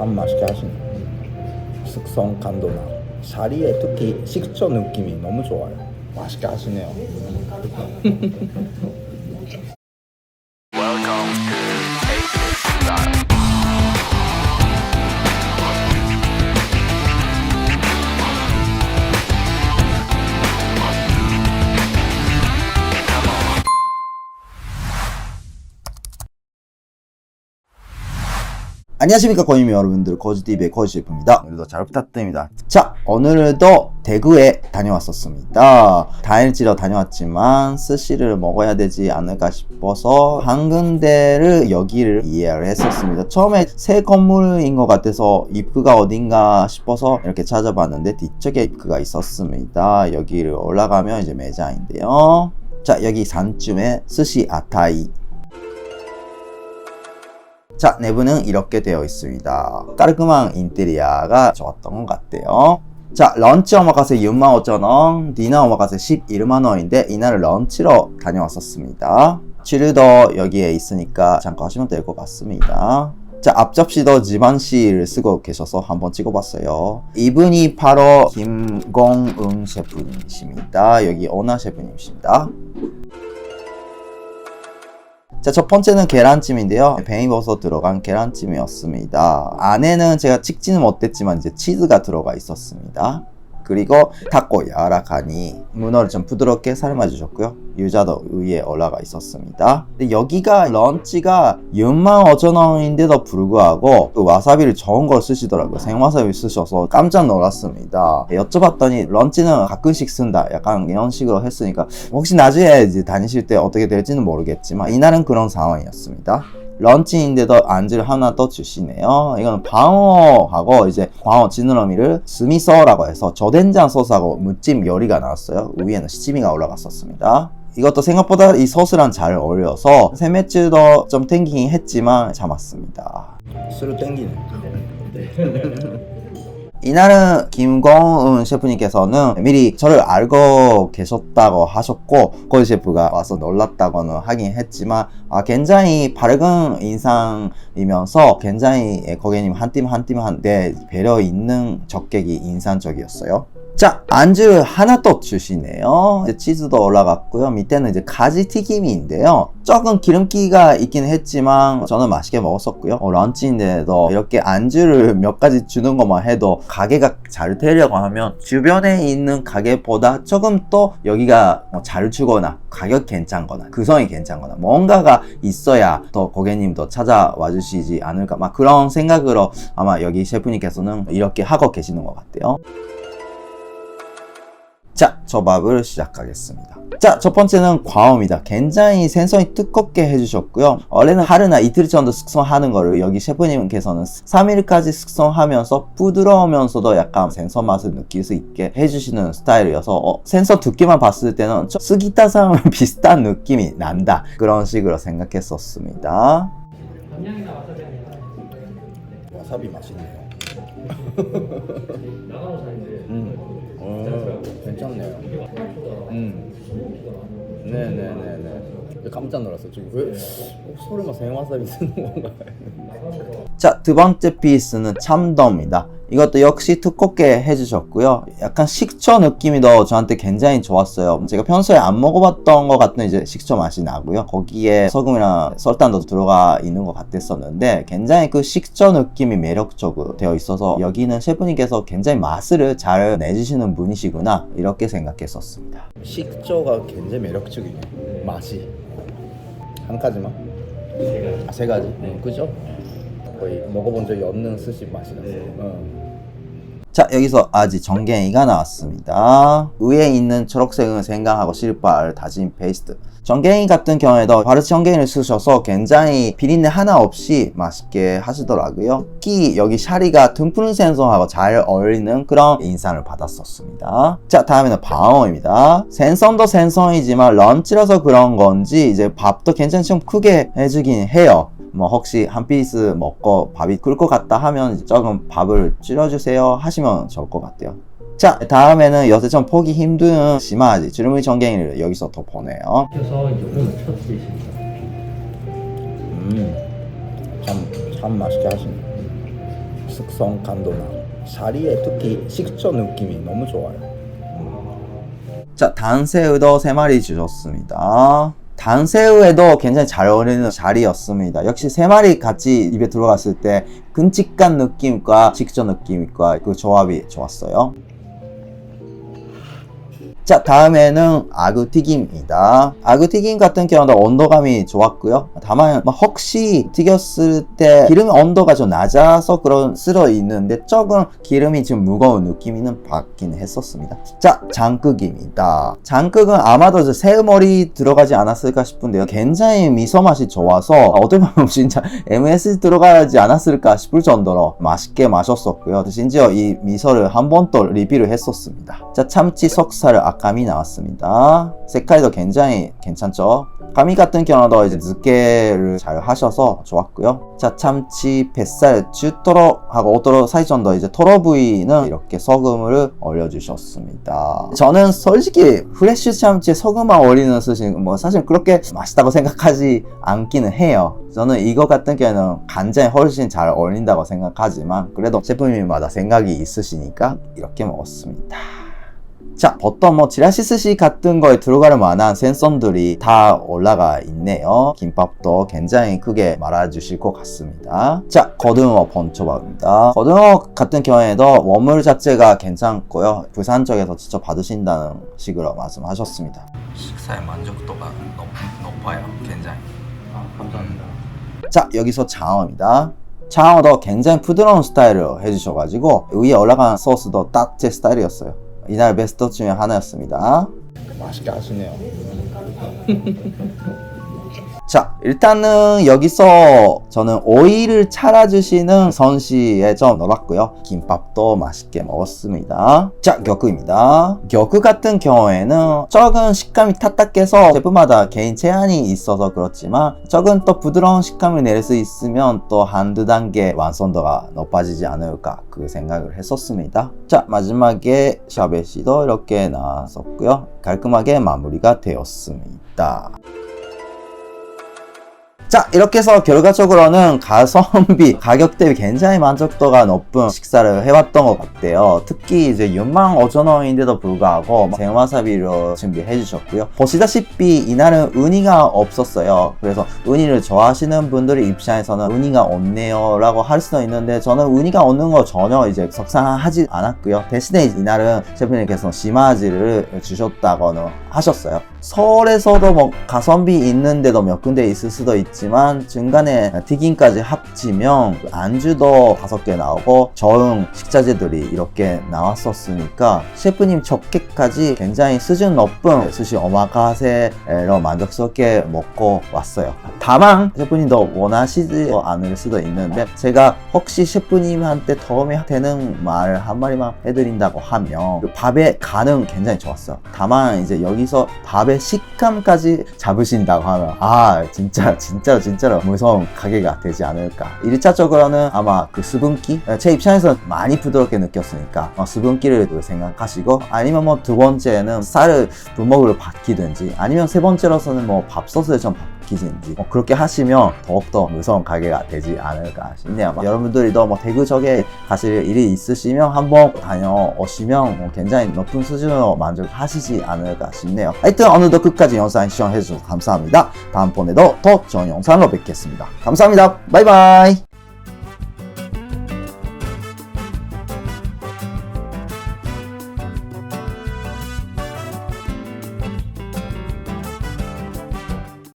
참 맛있게 하시네. 숙성 감도나 샤리에 특히 식초 느낌이 너무 좋아요. 맛있게 하시네요. 안녕하십니까 고인미 여러분들. 거지TV의 거지셰프입니다. 오늘도 잘 부탁드립니다. 자 오늘도 대구에 다녀왔었습니다. 다일지러 다녀왔지만 스시를 먹어야 되지 않을까 싶어서 한 군데를 여기를 이해를 했었습니다. 처음에 새 건물인 것 같아서 입구가 어딘가 싶어서 이렇게 찾아봤는데 뒤쪽에 입구가 있었습니다. 여기를 올라가면 이제 매장인데요. 자 여기 산쯤에 스시 아타이 자, 내부는 이렇게 되어 있습니다. 깔끔한 인테리어가 좋았던 것 같아요. 자, 런치 오마카세 65,000원, 디너 오마카세 11만원인데 이날을 런치로 다녀왔었습니다. 치르도 여기에 있으니까 잠깐 하시면 될 것 같습니다. 자, 앞접시도 지반씨를 쓰고 계셔서 한번 찍어봤어요. 이분이 바로 김공응 셰프님이십니다. 여기 오나 셰프님이십니다. 자, 첫 번째는 계란찜인데요. 뱅이버섯 들어간 계란찜이었습니다. 안에는 제가 찍지는 못했지만 이제 치즈가 들어가 있었습니다. 그리고 닫고 야락하니 문어를 좀 부드럽게 삶아 주셨고요. 유자도 위에 올라가 있었습니다. 근데 여기가 런치가 65,000원인데도 불구하고 그 와사비를 좋은 걸 쓰시더라고요. 생와사비 쓰셔서 깜짝 놀랐습니다. 여쭤봤더니 런치는 가끔씩 쓴다. 약간 이런 식으로 했으니까 혹시 나중에 이제 다니실 때 어떻게 될지는 모르겠지만 이날은 그런 상황이었습니다. 런치인데도 안주를 하나 더 주시네요. 이거는 방어하고 이제 광어 지느러미를 스미소라고 해서 저된장 소스하고 무찜 요리가 나왔어요. 위에는 시치미가 올라갔었습니다. 이것도 생각보다 이 소스랑 잘 어울려서 세매츠도 좀 땡기긴 했지만 참았습니다. 술을 땡기네. 이날은 김공은 셰프님께서는 미리 저를 알고 계셨다고 하셨고 고이 셰프가 와서 놀랐다고는 하긴 했지만 아, 굉장히 밝은 인상이면서 굉장히 고객님 한 팀 한 팀 한테 배려 있는 적객이 인상적이었어요. 자, 안주 하나 또 주시네요. 치즈도 올라갔고요. 밑에는 이제 가지 튀김인데요. 조금 기름기가 있긴 했지만 저는 맛있게 먹었었고요. 어, 런치인데도 이렇게 안주를 몇 가지 주는 것만 해도 가게가 잘 되려고 하면 주변에 있는 가게보다 조금 또 여기가 뭐잘 주거나 가격 괜찮거나 구성이 괜찮거나 뭔가가 있어야 더 고객님도 찾아와 주시지 않을까 막 그런 생각으로 아마 여기 셰프님께서는 이렇게 하고 계시는 것 같아요. 자, 초밥을 시작하겠습니다. 자, 첫 번째는 광어입니다. 굉장히 생선이 두껍게 해주셨고요. 원래는 하루나 이틀 정도 숙성하는 거를 여기 셰프님께서는 3일까지 숙성하면서 부드러우면서도 약간 생선 맛을 느낄 수 있게 해주시는 스타일이어서 어, 생선 두께만 봤을 때는 좀 스기타상은 비슷한 느낌이 난다. 그런 식으로 생각했었습니다. 와사비 맛있네요. 음, 어, 괜찮네요. 음, 네네네네. 깜짝 놀랐어. 지금 왜 어, 소리만 생와사비 쓰는 건가? 자, 두 번째 피스는 참돔입니다. 이것도 역시 두껍게 해주셨고요. 약간 식초 느낌이 더 저한테 굉장히 좋았어요. 제가 평소에 안 먹어봤던 것 같은 이제 식초 맛이 나고요. 거기에 소금이랑 설탕도 들어가 있는 것 같았었는데 굉장히 그 식초 느낌이 매력적으로 되어 있어서 여기는 셰프님께서 굉장히 맛을 잘 내주시는 분이시구나 이렇게 생각했었습니다. 식초가 굉장히 매력적이네요. 맛이 한 가지만? 아, 세 가지? 응, 그죠? 거의 먹어본 적이 없는 스시 맛이 났어요. 어. 자 여기서 아지 정갱이가 나왔습니다. 위에 있는 초록색은 생강하고 실바를 다진 페이스트. 정갱이 같은 경우에도 바르치 정갱이를 쓰셔서 굉장히 비린내 하나 없이 맛있게 하시더라고요. 특히 여기 샤리가 듬푸른 생선하고 잘 어울리는 그런 인상을 받았었습니다. 자 다음에는 방어입니다. 생선도 생선이지만 런치라서 그런 건지 이제 밥도 굉장히 좀 크게 해주긴 해요. 뭐 혹시 한 피스 먹고 밥이 끓을 것 같다 하면 조금 밥을 줄여주세요 하시면 좋을 것 같아요. 자 다음에는 요새 좀 포기 힘든 심하지 주름이 전갱이를 여기서 더 보내요. 그래서 요즘은 첫 드십니다. 음참 참 맛있게 하시네. 숙성 감도나 샤리에 특히 식초 느낌이 너무 좋아요. 자, 단새우도 3마리 주셨습니다. 단새우에도 굉장히 잘 어울리는 자리였습니다. 역시 3마리 같이 입에 들어갔을 때 끔찍한 느낌과 식초 느낌과 그 조합이 좋았어요. 자, 다음에는 아구튀김입니다. 아구튀김 같은 경우도 온도감이 좋았고요. 다만 뭐 혹시 튀겼을 때 기름의 온도가 좀 낮아서 그런 쓰러 있는데 조금 기름이 좀 무거운 느낌이는 받긴 했었습니다. 자, 장국입니다. 장국은 아마도 새우머리 들어가지 않았을까 싶은데요. 굉장히 미소 맛이 좋아서 어떻게 보면 진짜 MSG 들어가지 않았을까 싶을 정도로 맛있게 마셨었고요. 심지어 이 미소를 한 번 또 리뷰를 했었습니다. 자, 참치 속살 아까 미 나왔습니다. 색깔도 굉장히 괜찮죠? 가미 같은 경우도 이제 늦게를 잘 하셔서 좋았고요. 자, 참치, 뱃살, 주토로 하고 오토로 사이 정도 이제 토로 부위는 이렇게 소금을 올려주셨습니다. 저는 솔직히 프레쉬 참치에 소금만 올리는 스시는 뭐 사실 그렇게 맛있다고 생각하지 않기는 해요. 저는 이거 같은 경우는 간장에 훨씬 잘 어울린다고 생각하지만 그래도 셰프님마다 생각이 있으시니까 이렇게 먹었습니다. 자, 어떤 뭐 지라시 스시 같은 거에 들어갈 만한 센썸들이 다 올라가 있네요. 김밥도 굉장히 크게 말아주실 것 같습니다. 자, 고등어 번초밥입니다. 고등어 같은 경우에도 원물 자체가 괜찮고요. 부산 쪽에서 직접 받으신다는 식으로 말씀하셨습니다. 식사의 만족도가 높, 높아요. 굉장히. 감사합니다. 자 여기서 장어입니다 장어도 굉장히 부드러운 스타일을 해주셔가지고 위에 올라간 소스도 딱 제 스타일이었어요 이날 베스트 중에 하나였습니다 맛있게 하시네요. 자 일단은 여기서 저는 오이를 차려주시는 선씨에 좀 놀았고요. 김밥도 맛있게 먹었습니다. 자 격구입니다. 격구 같은 경우에는 적은 식감이 타딱해서 제품마다 개인 제한이 있어서 그렇지만 적은 또 부드러운 식감을 낼 수 있으면 또 한두 단계 완성도가 높아지지 않을까 그 생각을 했었습니다. 자 마지막에 샤베시도 이렇게 나왔었고요. 깔끔하게 마무리가 되었습니다 자 이렇게 해서 결과적으로는 가성비 가격 대비 굉장히 만족도가 높은 식사를 해왔던 것 같아요. 특히 이제 6만 5천 원인데도 불구하고 생와사비로 준비해 주셨고요. 보시다시피 이날은 은이가 없었어요. 그래서 은이를 좋아하시는 분들의 입장에서는 은이가 없네요 라고 할 수도 있는데 저는 은이가 없는 거 전혀 이제 속상하지 않았고요. 대신에 이날은 셰프님께서 시마지를 주셨다고는 하셨어요 서울에서도 뭐 가성비 있는데도 몇 군데 있을 수도 있지만 중간에 튀김까지 합치면 안주도 다섯 개 나오고 저응 식자재들이 이렇게 나왔었으니까 셰프님 적게까지 굉장히 수준 높은 스시 오마카세로 만족스럽게 먹고 왔어요. 다만 셰프님도 원하시지 않을 수도 있는데 제가 혹시 셰프님한테 도움이 되는 말 한마디만 해드린다고 하면 그 밥의 간은 굉장히 좋았어요. 다만 이제 여기서 밥의 식감까지 잡으신다고 하면 아 진짜 진짜로 진짜로 무서운 가게가 되지 않을까. 1차적으로는 아마 그 수분기? 제 입장에서 많이 부드럽게 느꼈으니까 어, 수분기를 생각하시고 아니면 뭐 두 번째는 쌀을 부먹으로 바뀌든지 아니면 세 번째로서는 뭐 밥솥을 좀 바뀌든지 뭐 그렇게 하시면 더욱더 무서운 가게가 되지 않을까 싶네요. 뭐 여러분들이도 뭐 대구 쪽에 가실 일이 있으시면 한번 다녀오시면 뭐 굉장히 높은 수준으로 만족하시지 않을까 싶네요. 하여튼 오늘도 끝까지 영상 시청해주셔서 감사합니다. 다음번에도 더 좋은 영상으로 뵙겠습니다. 감사합니다. 바이바이